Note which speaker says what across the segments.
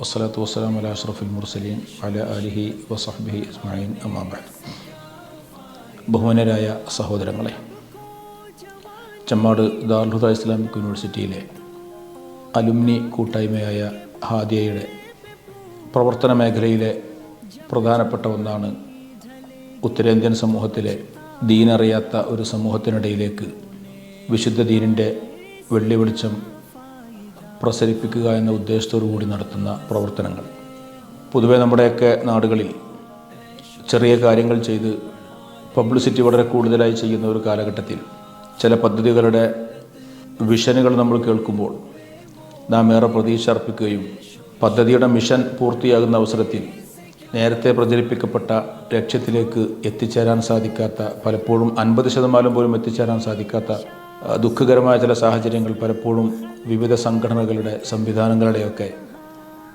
Speaker 1: വസ്സലാത്തു മുർസലീൻ. ബഹുമാനരായ സഹോദരങ്ങളെ ചമ്മാട് ദാർഹുദ ഇസ്ലാമിക് യൂണിവേഴ്സിറ്റിയിലെ അലുമിനി കൂട്ടായ്മയായ ഹാദിയയുടെ പ്രവർത്തന മേഖലയിലെ പ്രധാനപ്പെട്ട ഒന്നാണ് ഉത്തരേന്ത്യൻ സമൂഹത്തിലെ ദീനറിയാത്ത ഒരു സമൂഹത്തിനിടയിലേക്ക് വിശുദ്ധ ദീനിന്റെ വെള്ളി വെളിച്ചം പ്രസരിപ്പിക്കുക എന്ന ഉദ്ദേശത്തോടു കൂടി നടത്തുന്ന പ്രവർത്തനങ്ങൾ. പൊതുവെ നമ്മുടെയൊക്കെ നാടുകളിൽ ചെറിയ കാര്യങ്ങൾ ചെയ്ത് പബ്ലിസിറ്റി വളരെ കൂടുതലായി ചെയ്യുന്ന ഒരു കാലഘട്ടത്തിൽ ചില പദ്ധതികളുടെ വിഷനുകൾ നമ്മൾ കേൾക്കുമ്പോൾ നാം ഏറെ പ്രതീക്ഷ അർപ്പിക്കുകയും പദ്ധതിയുടെ മിഷൻ പൂർത്തിയാകുന്ന അവസരത്തിൽ നേരത്തെ പ്രചരിപ്പിക്കപ്പെട്ട ലക്ഷ്യത്തിലേക്ക് എത്തിച്ചേരാൻ സാധിക്കാത്ത പലപ്പോഴും അൻപത് ശതമാനം പോലും എത്തിച്ചേരാൻ സാധിക്കാത്ത ദുഃഖകരമായ ചില സാഹചര്യങ്ങൾ പലപ്പോഴും വിവിധ സംഘടനകളുടെ സംവിധാനങ്ങളുടെയൊക്കെ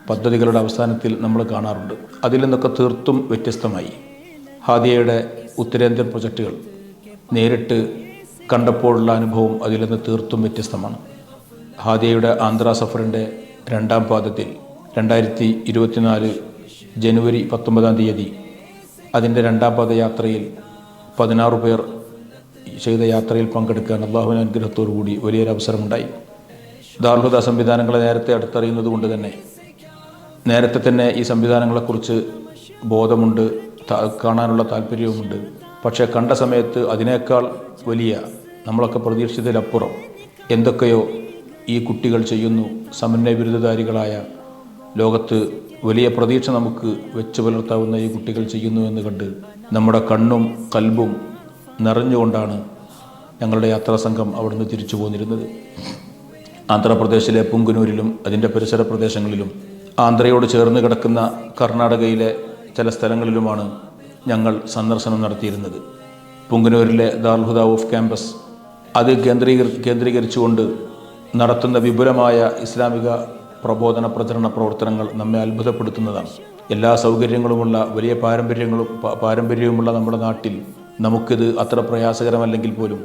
Speaker 1: പദ്ധതികളുടെ അവസാനത്തിൽ നമ്മൾ കാണാറുണ്ട്. അതിൽ നിന്നൊക്കെ തീർത്തും വ്യത്യസ്തമായി. ഹാദിയയുടെ ഉത്തരേന്ത്യൻ പ്രൊജക്റ്റുകൾ നേരിട്ട് കണ്ടപ്പോഴുള്ള അനുഭവം അതിൽ നിന്ന് തീർത്തും വ്യത്യസ്തമാണ്. ഹാദിയയുടെ ആന്ധ്ര സഫറിന്റെ രണ്ടാം പാദത്തിൽ രണ്ടായിരത്തി ഇരുപത്തിനാല് ജനുവരി പത്തൊമ്പതാം തീയതി. അതിന്റെ രണ്ടാം പദയാത്രയിൽ പതിനാറ് പേർ ചെയ്ത യാത്രയിൽ പങ്കെടുക്കാൻ അള്ളാഹുവിന്റെ അനുഗ്രഹത്തോടു കൂടി വലിയൊരു അവസരമുണ്ടായി. ദാർഹുദ സംവിധാനങ്ങളെ നേരത്തെ അടുത്തറിയുന്നത് കൊണ്ട് തന്നെ. നേരത്തെ തന്നെ ഈ സംവിധാനങ്ങളെക്കുറിച്ച് ബോധമുണ്ട് കാണാനുള്ള താല്പര്യവുമുണ്ട്. പക്ഷേ കണ്ട സമയത്ത് അതിനേക്കാൾ വലിയ നമ്മളൊക്കെ പ്രതീക്ഷിച്ചതിലപ്പുറം എന്തൊക്കെയോ ഈ കുട്ടികൾ ചെയ്യുന്നു സമന്വയ ബിരുദധാരികളായ ലോകത്ത് വലിയ പ്രതീക്ഷ നമുക്ക് വെച്ച് പുലർത്താവുന്ന ഈ കുട്ടികൾ ചെയ്യുന്നു എന്ന് കണ്ട് നമ്മുടെ കണ്ണും കൽബും നിറഞ്ഞുകൊണ്ടാണ് ഞങ്ങളുടെ യാത്രാ സംഘം അവിടുന്ന് തിരിച്ചു പോന്നിരുന്നത്. ആന്ധ്രാപ്രദേശിലെ പുങ്കുനൂരിലും അതിന്റെ പരിസര പ്രദേശങ്ങളിലും ആന്ധ്രയോട് ചേർന്ന് കിടക്കുന്ന കർണാടകയിലെ ചില സ്ഥലങ്ങളിലുമാണ് ഞങ്ങൾ സന്ദർശനം നടത്തിയിരുന്നത്. പുങ്കുനൂരിലെ ദാർഹുദ ഓഫ് ക്യാമ്പസ് അത് കേന്ദ്രീകരി കേന്ദ്രീകരിച്ചുകൊണ്ട് നടത്തുന്ന വിപുലമായ ഇസ്ലാമിക പ്രബോധന പ്രചരണ പ്രവർത്തനങ്ങൾ നമ്മെ അത്ഭുതപ്പെടുത്തുന്നതാണ്. എല്ലാ സൗകര്യങ്ങളുമുള്ള വലിയ പാരമ്പര്യങ്ങളും പാരമ്പര്യവുമുള്ള നമ്മുടെ നാട്ടിൽ നമുക്കിത് അത്ര പ്രയാസകരമല്ലെങ്കിൽ പോലും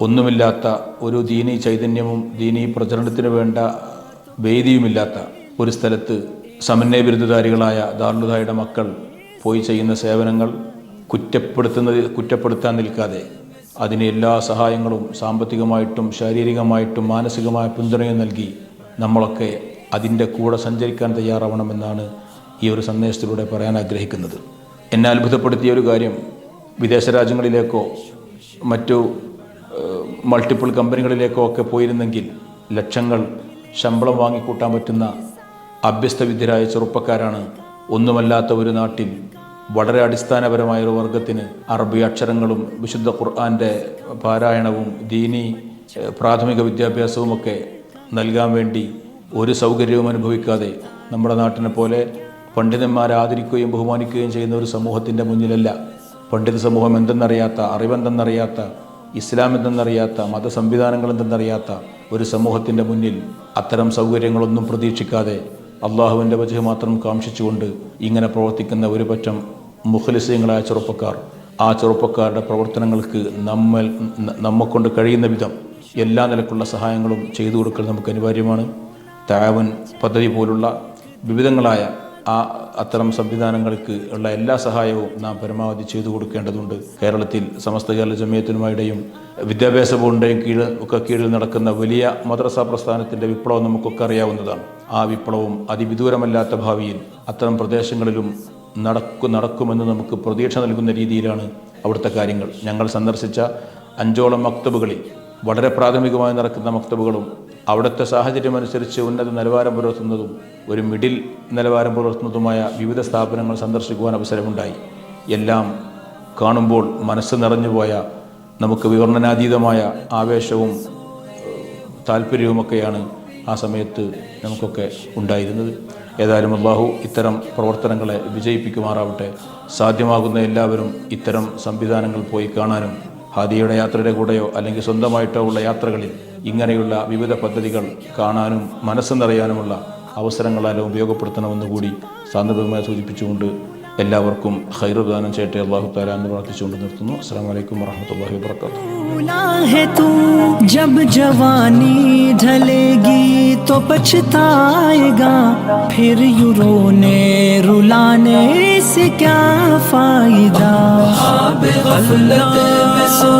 Speaker 1: ഒന്നുമില്ലാത്ത ഒരു ദീനി ചൈതന്യവും ദീനി പ്രചരണത്തിന് വേണ്ട വേദിയുമില്ലാത്ത ഒരു സ്ഥലത്ത് സമന്വയ ബിരുദധാരികളായ ദാർലുദായുടെ മക്കൾ പോയി ചെയ്യുന്ന സേവനങ്ങൾ കുറ്റപ്പെടുത്തുന്നത് കുറ്റപ്പെടുത്താൻ നിൽക്കാതെ അതിന് എല്ലാ സഹായങ്ങളും സാമ്പത്തികമായിട്ടും ശാരീരികമായിട്ടും മാനസികമായ പിന്തുണയും നൽകി നമ്മളൊക്കെ അതിന്റെ കൂടെ സഞ്ചരിക്കാൻ തയ്യാറാവണമെന്നാണ് ഈ ഒരു സന്ദേശത്തിലൂടെ പറയാൻ ആഗ്രഹിക്കുന്നത്. എന്നെ അത്ഭുതപ്പെടുത്തിയ ഒരു കാര്യം വിദേശ രാജ്യങ്ങളിലേക്കോ മറ്റു മൾട്ടിപ്പിൾ കമ്പനികളിലേക്കോ ഒക്കെ പോയിരുന്നെങ്കിൽ ലക്ഷങ്ങൾ ശമ്പളം വാങ്ങിക്കൂട്ടാൻ പറ്റുന്ന അഭ്യസ്തവിദ്യരായ ചെറുപ്പക്കാരാണ്. ഒന്നുമല്ലാത്ത ഒരു നാട്ടിൽ വളരെ അടിസ്ഥാനപരമായ ഒരു വർഗത്തിന് അറബി അക്ഷരങ്ങളും വിശുദ്ധ ഖുർആന്റെ പാരായണവും ദീനി പ്രാഥമിക വിദ്യാഭ്യാസവുമൊക്കെ നൽകാൻ വേണ്ടി ഒരു സൗകര്യവും അനുഭവിക്കാതെ നമ്മുടെ നാട്ടിനെ പോലെ പണ്ഡിതന്മാരെ ആദരിക്കുകയും ബഹുമാനിക്കുകയും ചെയ്യുന്ന ഒരു സമൂഹത്തിന്റെ മുന്നിലല്ല. പണ്ഡിത സമൂഹം എന്തെന്നറിയാത്ത അറിവെന്തെന്നറിയാത്ത ഇസ്ലാം എന്തെന്നറിയാത്ത മതസംവിധാനങ്ങൾ എന്തെന്നറിയാത്ത ഒരു സമൂഹത്തിന്റെ മുന്നിൽ അത്തരം സൗകര്യങ്ങളൊന്നും പ്രതീക്ഷിക്കാതെ അള്ളാഹുവിന്റെ വജഹ് മാത്രം കാംക്ഷിച്ചുകൊണ്ട് ഇങ്ങനെ പ്രവർത്തിക്കുന്ന ഒരു പറ്റം മുഖലിസ്യങ്ങളായ ചെറുപ്പക്കാർ. ആ ചെറുപ്പക്കാരുടെ പ്രവർത്തനങ്ങൾക്ക് നമ്മൾ നമ്മക്കൊണ്ട് കഴിയുന്ന വിധം എല്ലാ നിലക്കുള്ള സഹായങ്ങളും ചെയ്തു കൊടുക്കൽ നമുക്ക് അനിവാര്യമാണ്. താവൻ പദ്ധതി പോലുള്ള വിവിധങ്ങളായ ആ അത്തരം സംവിധാനങ്ങൾക്ക് ഉള്ള എല്ലാ സഹായവും നാം പരമാവധി ചെയ്തു കൊടുക്കേണ്ടതുണ്ട്. കേരളത്തിൽ സമസ്ത കേരള ജമയത്തിനുമായിടെയും വിദ്യാഭ്യാസ ബോർഡിന്റെയും കീഴ് ഒക്കെ കീഴിൽ നടക്കുന്ന വലിയ മദ്രസ പ്രസ്ഥാനത്തിന്റെ വിപ്ലവം നമുക്കൊക്കെ അറിയാവുന്നതാണ്. ആ വിപ്ലവം അതിവിദൂരമല്ലാത്ത ഭാവിയിൽ അത്തരം പ്രദേശങ്ങളിലും നടക്കു നടക്കുമെന്ന് നമുക്ക് പ്രതീക്ഷ നൽകുന്ന രീതിയിലാണ് അവിടുത്തെ കാര്യങ്ങൾ. ഞങ്ങൾ സന്ദർശിച്ച അഞ്ചോളം മക്തബുകളിൽ വളരെ പ്രാഥമികമായി നടക്കുന്ന മക്തബുകളും അവിടുത്തെ സാഹചര്യം അനുസരിച്ച് ഉന്നത നിലവാരം പുലർത്തുന്നതും ഒരു മിഡിൽ നിലവാരം പുലർത്തുന്നതുമായ വിവിധ സ്ഥാപനങ്ങൾ സന്ദർശിക്കുവാൻ അവസരമുണ്ടായി. എല്ലാം കാണുമ്പോൾ മനസ്സ് നിറഞ്ഞുപോയ നമുക്ക് വിവർണനാതീതമായ ആവേശവും താല്പര്യവുമൊക്കെയാണ് ആ സമയത്ത് നമുക്കൊക്കെ ഉണ്ടായിരുന്നത്. ഏതായാലും അള്ളാഹു ഇത്തരം പ്രവർത്തനങ്ങളെ വിജയിപ്പിക്കുമാറാവട്ടെ. സാധ്യമാകുന്ന എല്ലാവരും ഇത്തരം സംവിധാനങ്ങൾ പോയി കാണാനും ഹാദിയുടെ യാത്രയുടെ കൂടെയോ അല്ലെങ്കിൽ സ്വന്തമായിട്ടോ ഉള്ള യാത്രകളിൽ ഇങ്ങനെയുള്ള വിവിധ പദ്ധതികൾ കാണാനും മനസ്സ് നിറയാനുമുള്ള അവസരങ്ങളാലും ഉപയോഗപ്പെടുത്തണമെന്ന് കൂടി സാന്ദർഭികമായി സൂചിപ്പിച്ചുകൊണ്ട് എല്ലാവർക്കും ഖൈറുദാനം ചെയ്യട്ടെ അള്ളാഹു താല എന്ന് പ്രാർത്ഥിച്ചുകൊണ്ട് നിർത്തുന്നു അസ്സാം വലൈക്കും വാഹമത്തല്ലാഹി വാബർക്കാത്തു
Speaker 2: भूला है तू जब जवानी ढलेगी तो पछताएगा फिर यू रोने रुलाने से क्या फायदा गफलत में सो